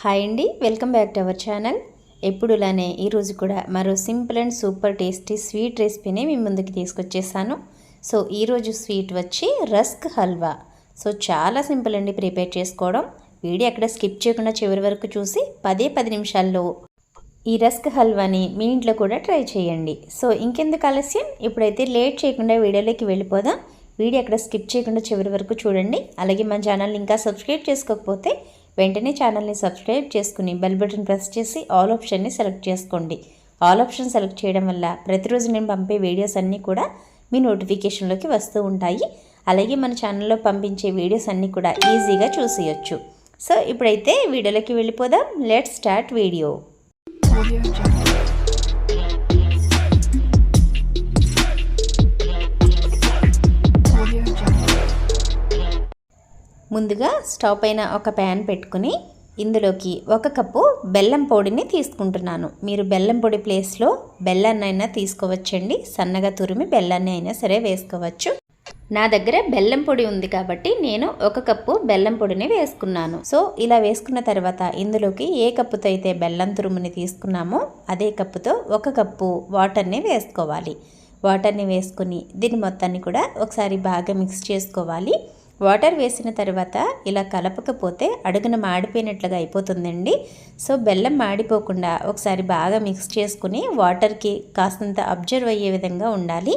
Hi అండి welcome back to our channel. ఎప్పుడులానే ఈరోజు కూడా మరో simple and super tasty sweet రెసిపీని మీ ముందుకు తీసుకొచ్చేసాను. సో ఈరోజు స్వీట్ వచ్చి రస్క్ హల్వా. సో చాలా సింపుల్ అండి ప్రిపేర్ చేసుకోవడం. వీడియో అక్కడ స్కిప్ చేయకుండా చివరి వరకు చూసి పదే పది నిమిషాల్లో ఈ రస్క్ హల్వాని మీ ఇంట్లో కూడా ట్రై చేయండి. సో ఇంకెందుకు ఆలస్యం? ఇప్పుడైతే లేట్ చేయకుండా వీడియోలోకి వెళ్ళిపోదాం. వీడియో అక్కడ స్కిప్ చేయకుండా చివరి వరకు చూడండి. అలాగే మా ఛానల్ ఇంకా సబ్స్క్రైబ్ చేసుకోకపోతే వెంటనే ఛానల్ని సబ్స్క్రైబ్ చేసుకుని బెల్ బటన్ ప్రెస్ చేసి ఆల్ ఆప్షన్ని సెలెక్ట్ చేసుకోండి. ఆల్ ఆప్షన్ సెలెక్ట్ చేయడం వల్ల ప్రతిరోజు నేను పంపే వీడియోస్ అన్నీ కూడా మీ నోటిఫికేషన్లోకి వస్తూ ఉంటాయి. అలాగే మన ఛానల్లో పంపించే వీడియోస్ అన్నీ కూడా ఈజీగా చూసేయచ్చు. సో ఇప్పుడైతే వీడియోలోకి వెళ్ళిపోదాం. Let start video. ముందుగా స్టవ్ పైన ఒక ప్యాన్ పెట్టుకుని ఇందులోకి ఒక కప్పు బెల్లం పొడిని తీసుకుంటున్నాను. మీరు బెల్లం పొడి ప్లేస్లో బెల్లాన్ని అయినా తీసుకోవచ్చండి. సన్నగా తురిమి బెల్లాన్ని అయినా సరే వేసుకోవచ్చు. నా దగ్గర బెల్లం పొడి ఉంది కాబట్టి నేను ఒక కప్పు బెల్లం పొడిని వేసుకున్నాను. సో ఇలా వేసుకున్న తర్వాత ఇందులోకి ఏ కప్పుతో అయితే బెల్లం తురుముని తీసుకున్నామో అదే కప్పుతో ఒక కప్పు వాటర్ని వేసుకోవాలి. వాటర్ని వేసుకుని దీని మొత్తాన్ని కూడా ఒకసారి బాగా మిక్స్ చేసుకోవాలి. వాటర్ వేసిన తర్వాత ఇలా కలపకపోతే అడుగున మాడిపోయినట్లుగా అయిపోతుందండి. సో బెల్లం మాడిపోకుండా ఒకసారి బాగా మిక్స్ చేసుకుని వాటర్కి కాస్తంత అబ్జర్వ్ అయ్యే విధంగా ఉండాలి.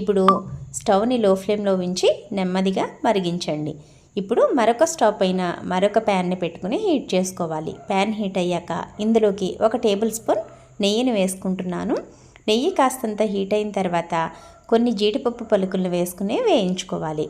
ఇప్పుడు స్టవ్ని లో ఫ్లేమ్లో ఉంచి నెమ్మదిగా మరిగించండి. ఇప్పుడు మరొక స్టవ్ పైన మరొక ప్యాన్ని పెట్టుకుని హీట్ చేసుకోవాలి. ప్యాన్ హీట్ అయ్యాక ఇందులోకి ఒక టేబుల్ స్పూన్ నెయ్యిని వేసుకుంటున్నాను. నెయ్యి కాస్తంత హీట్ అయిన తర్వాత కొన్ని జీడిపప్పు పలుకులను వేసుకుని వేయించుకోవాలి.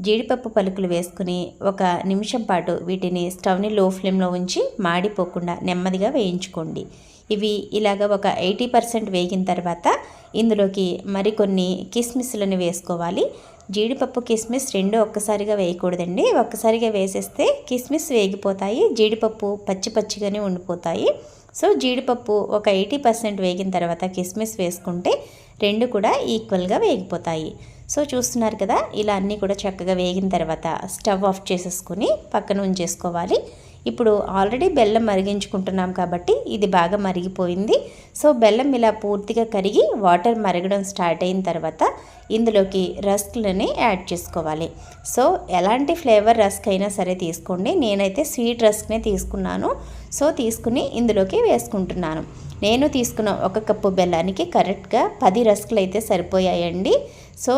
జీడిపప్పు పలుకులు వేసుకుని ఒక నిమిషం పాటు వీటిని స్టవ్ని లో ఫ్లేమ్లో ఉంచి మాడిపోకుండా నెమ్మదిగా వేయించుకోండి. ఇవి ఇలాగ ఒక ఎయిటీ పర్సెంట్ వేగిన తర్వాత ఇందులోకి మరికొన్ని కిస్మిస్లను వేసుకోవాలి. జీడిపప్పు కిస్మిస్ రెండు ఒక్కసారిగా వేయకూడదండి. ఒక్కసారిగా వేసేస్తే కిస్మిస్ వేగిపోతాయి జీడిపప్పు పచ్చి పచ్చిగానే ఉండిపోతాయి. సో జీడిపప్పు ఒక ఎయిటీ పర్సెంట్ వేగిన తర్వాత కిస్మిస్ వేసుకుంటే రెండు కూడా ఈక్వల్గా వేగిపోతాయి. సో చూస్తున్నారు కదా ఇలా అన్నీ కూడా చక్కగా వేగిన తర్వాత స్టవ్ ఆఫ్ చేసేసుకుని పక్కన ఉంచేసుకోవాలి. ఇప్పుడు ఆల్రెడీ బెల్లం మరిగించుకుంటున్నాం కాబట్టి ఇది బాగా మరిగిపోయింది. సో బెల్లం ఇలా పూర్తిగా కరిగి వాటర్ మరగడం స్టార్ట్ అయిన తర్వాత ఇందులోకి రస్క్లని యాడ్ చేసుకోవాలి. సో ఎలాంటి ఫ్లేవర్ రస్క్ అయినా సరే తీసుకోండి. నేనైతే స్వీట్ రస్క్నే తీసుకున్నాను. సో తీసుకుని ఇందులోకి వేసుకుంటున్నాను. నేను తీసుకున్న ఒక కప్పు బెల్లానికి కరెక్ట్గా పది రస్కులు అయితే సరిపోయాయండి. సో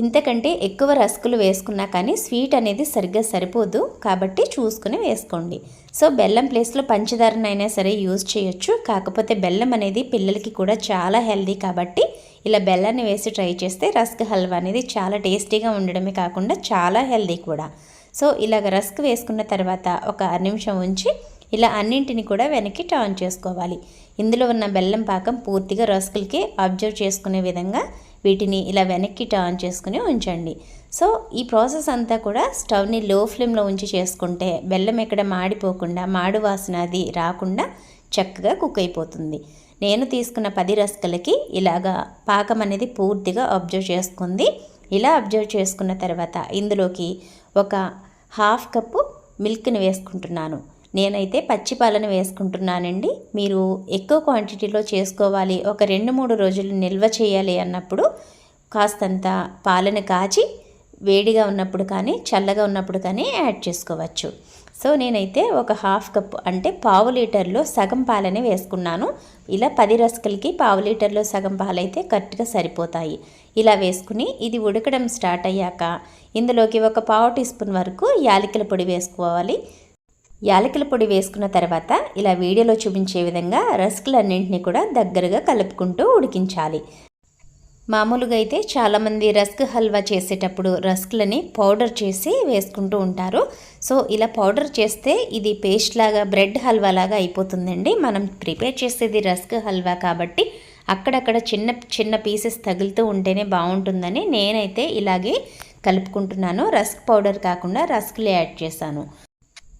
ఇంతకంటే ఎక్కువ రస్కులు వేసుకున్నా కానీ స్వీట్ అనేది సరిగ్గా సరిపోదు కాబట్టి చూసుకుని వేసుకోండి. సో బెల్లం ప్లేస్లో పంచదారనైనా సరే యూజ్ చేయొచ్చు. కాకపోతే బెల్లం అనేది పిల్లలకి కూడా చాలా హెల్దీ కాబట్టి ఇలా బెల్లాన్ని వేసి ట్రై చేస్తే రస్క్ హల్వా అనేది చాలా టేస్టీగా ఉండడమే కాకుండా చాలా హెల్దీ కూడా. సో ఇలాగ రస్క్ వేసుకున్న తర్వాత ఒక నిమిషం ఉంచి ఇలా అన్నింటిని కూడా వెనక్కి టర్న్ చేసుకోవాలి. ఇందులో ఉన్న బెల్లం పాకం పూర్తిగా రస్కులకి అబ్జర్వ్ చేసుకునే విధంగా వీటిని ఇలా వెనక్కి టర్న్ చేసుకుని ఉంచండి. సో ఈ ప్రాసెస్ అంతా కూడా స్టవ్ని లో ఫ్లేమ్లో ఉంచి చేసుకుంటే బెల్లం ఎక్కడ మాడిపోకుండా మాడు వాసన అది రాకుండా చక్కగా కుక్ అయిపోతుంది. నేను తీసుకున్న పది రస్కలకి ఇలాగా పాకం అనేది పూర్తిగా అబ్జర్వ్ చేసుకుంది. ఇలా అబ్జర్వ్ చేసుకున్న తర్వాత ఇందులోకి ఒక హాఫ్ కప్పు మిల్క్ని వేసుకుంటున్నాను. నేనైతే పచ్చి పాలను వేసుకుంటున్నానండి. మీరు ఎక్కువ క్వాంటిటీలో చేసుకోవాలి. ఒక రెండు మూడు రోజులు నిల్వ చేయాలి అన్నప్పుడు కాస్తంత పాలను కాచి వేడిగా ఉన్నప్పుడు కానీ చల్లగా ఉన్నప్పుడు కానీ యాడ్ చేసుకోవచ్చు. సో నేనైతే ఒక హాఫ్ కప్ అంటే పావు లీటర్లో సగం పాలని వేసుకున్నాను. ఇలా పది రసకలకి పావు లీటర్లో సగం పాలైతే కరెక్ట్గా సరిపోతాయి. ఇలా వేసుకుని ఇది ఉడకడం స్టార్ట్ అయ్యాక ఇందులోకి ఒక పావు టీ స్పూన్ వరకు యాలకుల పొడి వేసుకోవాలి. యాలకుల పొడి వేసుకున్న తర్వాత ఇలా వీడియోలో చూపించే విధంగా రస్కులన్నింటినీ కూడా దగ్గరగా కలుపుకుంటూ ఉడికించాలి. మామూలుగా అయితే చాలామంది రస్క్ హల్వా చేసేటప్పుడు రస్క్లని పౌడర్ చేసి వేసుకుంటూ ఉంటారు. సో ఇలా పౌడర్ చేస్తే ఇది పేస్ట్ లాగా బ్రెడ్ హల్వా లాగా అయిపోతుందండి. మనం ప్రిపేర్ చేసేది రస్క్ హల్వా కాబట్టి అక్కడక్కడ చిన్న చిన్న పీసెస్ తగులుతూ ఉంటేనే బాగుంటుందని నేనైతే ఇలాగే కలుపుకుంటున్నాను. రస్క్ పౌడర్ కాకుండా రస్క్లు యాడ్ చేశాను.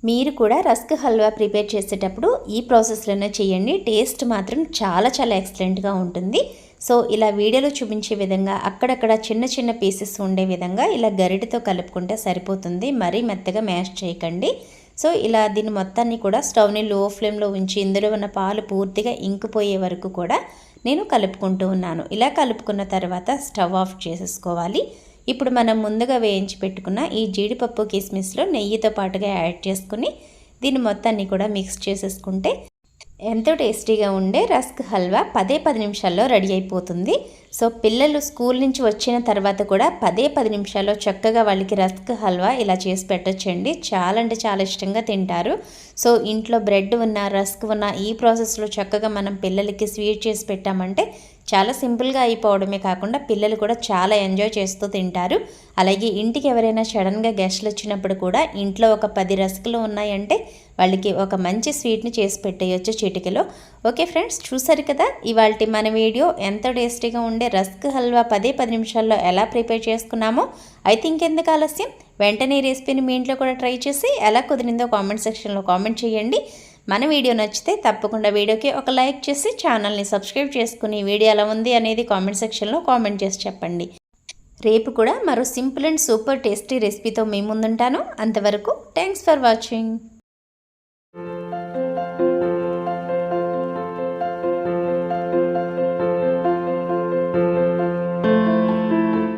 మీరు కూడా రస్క్ హల్వా ప్రిపేర్ చేసేటప్పుడు ఈ ప్రాసెస్లోనే చేయండి. టేస్ట్ మాత్రం చాలా చాలా ఎక్సలెంట్గా ఉంటుంది. సో ఇలా వీడియోలో చూపించే విధంగా అక్కడక్కడ చిన్న చిన్న పీసెస్ ఉండే విధంగా ఇలా గరిటతో కలుపుకుంటే సరిపోతుంది. మరీ మెత్తగా మ్యాష్ చేయకండి. సో ఇలా దీని మొత్తాన్ని కూడా స్టవ్ని లో ఫ్లేమ్లో ఉంచి ఇందులో ఉన్న పాలు పూర్తిగా ఇంకిపోయే వరకు కూడా నేను కలుపుకుంటూ ఉన్నాను. ఇలా కలుపుకున్న తర్వాత స్టవ్ ఆఫ్ చేసేసుకోవాలి. ఇప్పుడు మనం ముందుగా వేయించి పెట్టుకున్న ఈ జీడిపప్పు కిస్మిస్లో నెయ్యితో పాటుగా యాడ్ చేసుకుని దీన్ని మొత్తాన్ని కూడా మిక్స్ చేసేసుకుంటే ఎంతో టేస్టీగా ఉండే రస్క్ హల్వా పదే పది నిమిషాల్లో రెడీ అయిపోతుంది. సో పిల్లలు స్కూల్ నుంచి వచ్చిన తర్వాత కూడా పదే పది నిమిషాల్లో చక్కగా వాళ్ళకి రస్క్ హల్వా ఇలా చేసి పెట్టచ్చండి. చాలా అంటే చాలా ఇష్టంగా తింటారు. సో ఇంట్లో బ్రెడ్ ఉన్న రస్క్ ఉన్న ఈ ప్రాసెస్లో చక్కగా మనం పిల్లలకి స్వీట్ చేసి పెట్టామంటే చాలా సింపుల్గా అయిపోవడమే కాకుండా పిల్లలు కూడా చాలా ఎంజాయ్ చేస్తూ తింటారు. అలాగే ఇంటికి ఎవరైనా సడన్గా గెస్ట్లు వచ్చినప్పుడు కూడా ఇంట్లో ఒక పది రసకులు ఉన్నాయంటే వాళ్ళకి ఒక మంచి స్వీట్ని చేసి పెట్టేయచ్చు చిటికలో. ఓకే ఫ్రెండ్స్ చూసారు కదా? ఇవాళ మన వీడియో ఎంతో టేస్టీగా ఉండే రస్క్ హల్వా పదే పది నిమిషాల్లో ఎలా ప్రిపేర్ చేసుకున్నామో అయితే ఇంకెందుకు ఆలస్యం? వెంటనే రెసిపీని మీ ఇంట్లో కూడా ట్రై చేసి ఎలా కుదిరిందో కామెంట్ సెక్షన్లో కామెంట్ చేయండి. మన వీడియో నచ్చితే తప్పకుండా వీడియోకి ఒక లైక్ చేసి ఛానల్ని సబ్స్క్రైబ్ చేసుకుని వీడియో ఎలా ఉంది అనేది కామెంట్ సెక్షన్లో కామెంట్ చేసి చెప్పండి. రేపు కూడా మరో సింపుల్ అండ్ సూపర్ టేస్టీ రెసిపీతో మీ ముందుంటాను. అంతవరకు థ్యాంక్స్ ఫర్ వాచింగ్.